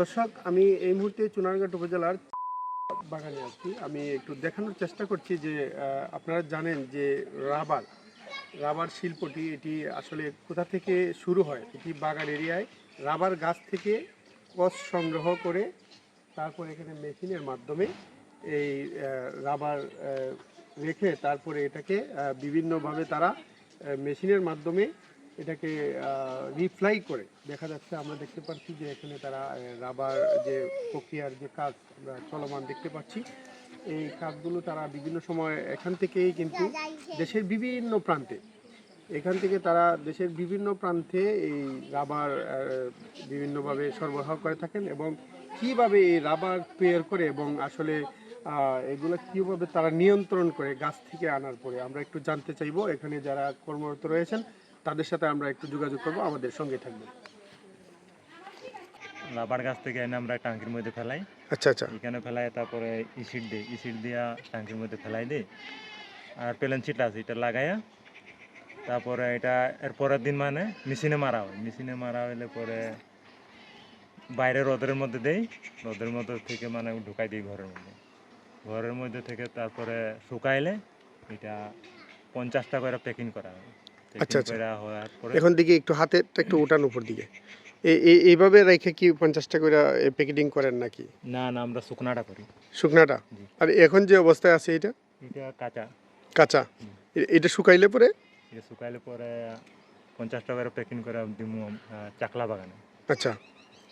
দর্শক, আমি এই মুহূর্তে চুনারঘাট উপজেলার বাগানে আছি। আমি একটু দেখানোর চেষ্টা করছি যে আপনারা জানেন যে রাবার রাবার শিল্পটি, এটি আসলে কোথা থেকে শুরু হয়? এটি বাগান এরিয়ায় রাবার গাছ থেকে কস সংগ্রহ করে তারপর এখানে মেশিনের মাধ্যমে এই রাবার রেখে তারপরে এটাকে বিভিন্নভাবে তারা মেশিনের মাধ্যমে এটাকে রিফ্লাই করে। দেখা যাচ্ছে আমরা দেখতে পাচ্ছি যে এখানে তারা রাবার যে প্রক্রিয়ার যে কাজ চলমান দেখতে পাচ্ছি, এই কাজগুলো তারা বিভিন্ন সময় এখান থেকেই কিন্তু দেশের বিভিন্ন প্রান্তে, এখান থেকে তারা দেশের বিভিন্ন প্রান্তে এই রাবার বিভিন্নভাবে সরবরাহ করে থাকেন এবং কীভাবে এই রাবার তৈরি করে এবং আসলে এগুলো কীভাবে তারা নিয়ন্ত্রণ করে গাছ থেকে আনার পরে। আমরা একটু জানতে চাইব, এখানে যারা কর্মরত রয়েছেন তাদের সাথে আমরা একটু যোগাযোগ করব আমাদের সঙ্গে থাকবে লাবার গাছ থেকে এনে আমরা টাঙ্কির মধ্যে ফেলাই। আচ্ছা আচ্ছা। এখানে ফেলাই তারপরে ইসিড দিই। ইসিড দিয়া টাঙ্কির মধ্যে ফেলাই দিই। আর প্লেন চিট আছে এটা লাগাইয়া তারপরে এটা এর পরের দিন মানে মেশিনে মারা হয়। মেশিনে মারা হইলে পরে বাইরে রোদের মধ্যে দেই। রোদের মধ্যে থেকে মানে ঢুকাই দিই ঘরের মধ্যে। ঘরের মধ্যে থেকে তারপরে শুকাইলে এটা পঞ্চাশটা করে প্যাকিং করা হয়। আচ্ছা, আচ্ছা। করা এখন দিকে একটু হাতেরটা একটু উঠান উপর দিকে। এই- এই- এইভাবে রেখে কি পঞ্চাশটা করে প্যাকেটিং করেন নাকি? না না আমরা শুকনাটা করি। শুকনাটা? আর এখন যে অবস্থায় আছে এটা? এটা কাঁচা। কাঁচা। এটা শুকাইলে পরে? এটা শুকাইলে পরে পঞ্চাশ টাকার প্যাকিং করে দিমু চাকলা বাগানে। আচ্ছা।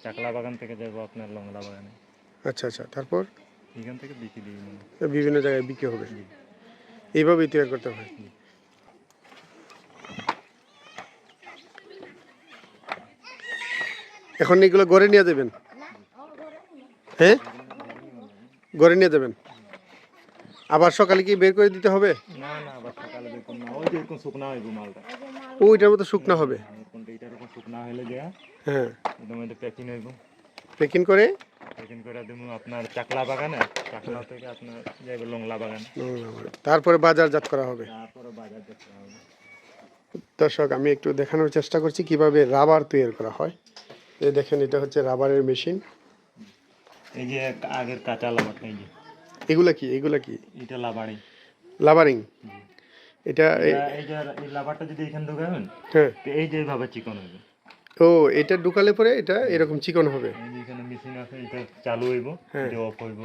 চাকলা বাগান থেকে যাব আপনার লংলা বাগানে। আচ্ছা আচ্ছা। তারপর? এখান থেকে বিক্রি বিভিন্ন জায়গায় বিক্রি হবে। এইভাবেই তৈরি করতে হয়। এখন এগুলো গড়ে নিয়ে যাবেন হ্যাঁ গড়ে নিয়ে যাবেন আবার সকালে কি বের করে দিতে হবে? না না আবার সকালে দেখুন না। ওই যে এরকম শুকনা ওইটার মতো শুকনো হবে। শুকনা হ্যাঁ। প্যাকিং করে? প্যাকিং করে দিব আপনার চাকলা বাগানে। চাকলা থেকে আপনার যাইব লংলা বাগানে। তারপরে বাজারজাত করা হবে। তারপরে বাজার হবে। দর্শক আমি একটু দেখানোর চেষ্টা করছি কীভাবে রাবার তৈরি করা হয়। এই দেখেন এটা হচ্ছে রাবারের মেশিন। এই যে আগের কাঁচা লাবারটা এই যে। এগুলা কি? এগুলা কি? এটা লাবাড়ি লাবারিং এটা এই যে লাবারটা যদি এখানে ঢুকাবেন হ্যাঁ। এই যে এইভাবে চিকন হবে। ও এটা ঢুকালে পরে এটা এরকম চিকন হবে? এখানে মেশিন আছে এটা চালু হইব হ্যাঁ। এটা অফ হইব।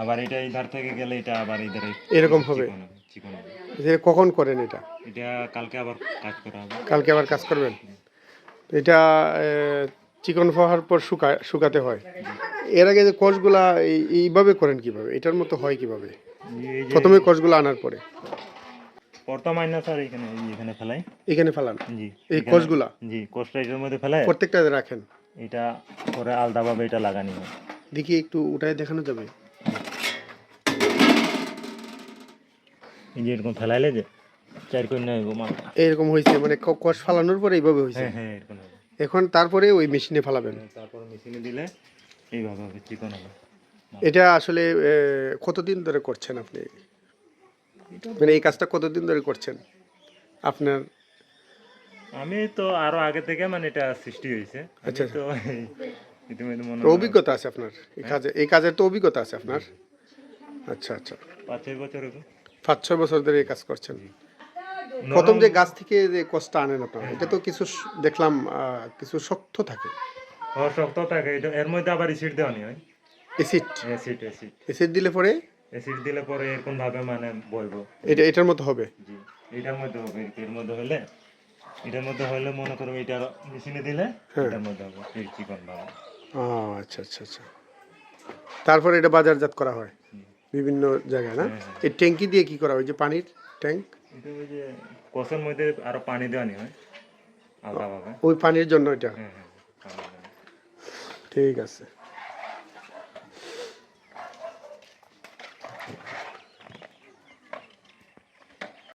আবার এটা এই ধার থেকে গেলে এটা আবার এই ধারে এরকম হবে? চিকন হবে চিকন হবে। যে কখন করেন এটা? এটা কালকে আবার কাজ করা হবে। কালকে আবার কাজ করবেন? তো এটা চিকন হওয়ার পর শুকা শুকাতে হয়। এর আগে যে কোষগুলা এইভাবে করেন কীভাবে? এটার মতো হয় কীভাবে? প্রথমে কোষগুলো আনার পরে। স্যার এখানে এখানে ফেলাই। এখানে ফেলান? জি এই এখানে- কোষগুলা? জি কোষটা এটার মধ্যে ফেলাই প্রত্যেকটা রাখেন? এটা পরে আলাদাভাবে এটা লাগানি হয়। দেখি একটু উঠায় দেখানো যাবে? এই যে এরকম ফেলাইলে যে চার কন্যা হইব মাল। এরকম হয়েছে মানে কোষ ফালানোর পরে এইভাবে হয়েছে হ্যাঁ হ্যাঁ এরকম হবে। এখন তারপরে ওই মেশিনে ফালাবেন? তারপর মেশিনে দিলে এইভাবে হবে চিকন হবে। এটা আসলে কতদিন ধরে করছেন আপনি? মানে এই কাজটা কতদিন ধরে করছেন? আপনার আমি তো আরও আগে থেকে মানে এটা সৃষ্টি হয়েছে আচ্ছা। তো অভিজ্ঞতা আছে আপনার? এই কাজে এই কাজের তো অভিজ্ঞতা আছে আপনার? আচ্ছা আচ্ছা। পাঁচ ছয় বছর পাঁচ ছয় বছর ধরে এই কাজ করছেন? প্রথম যে গাছ থেকে যে কষ্টটা আনেন আপনার এটা তো কিছু দেখলাম কিছু শক্ত থাকে। হ্যাঁ শক্ত থাকে এটা- এর মধ্যে আবার এসিড দেওয়া হয় এসিড অ্যাসিড অ্যাসিড এসিড দিলে পরে? অ্যাসিড দিলে পরে এরকম ভাবে মানে বইব। এটা এটার মতো হবে? জি এটার মধ্যে হবে এর মধ্যে হলে এটার মধ্যে হলে মনে করো এটা মেশিনে দিলে হ্যাঁ। এটার মধ্যে হবে এই চিকন ভাবে ও আচ্ছা আচ্ছা আচ্ছা। তারপরে এটা বাজারজাত করা হয়। বিভিন্ন জায়গায় না? হ্যাঁ, এই ট্যাঙ্কি দিয়ে কি করা হয়? যে পানির ট্যাঙ্ক? এটা ওই যে কষের মধ্যে আরও পানি দেওয়া নি হয়? আলাদাভাবে ওই পানির জন্য এটা? হ্যাঁ হ্যাঁ। ঠিক আছে।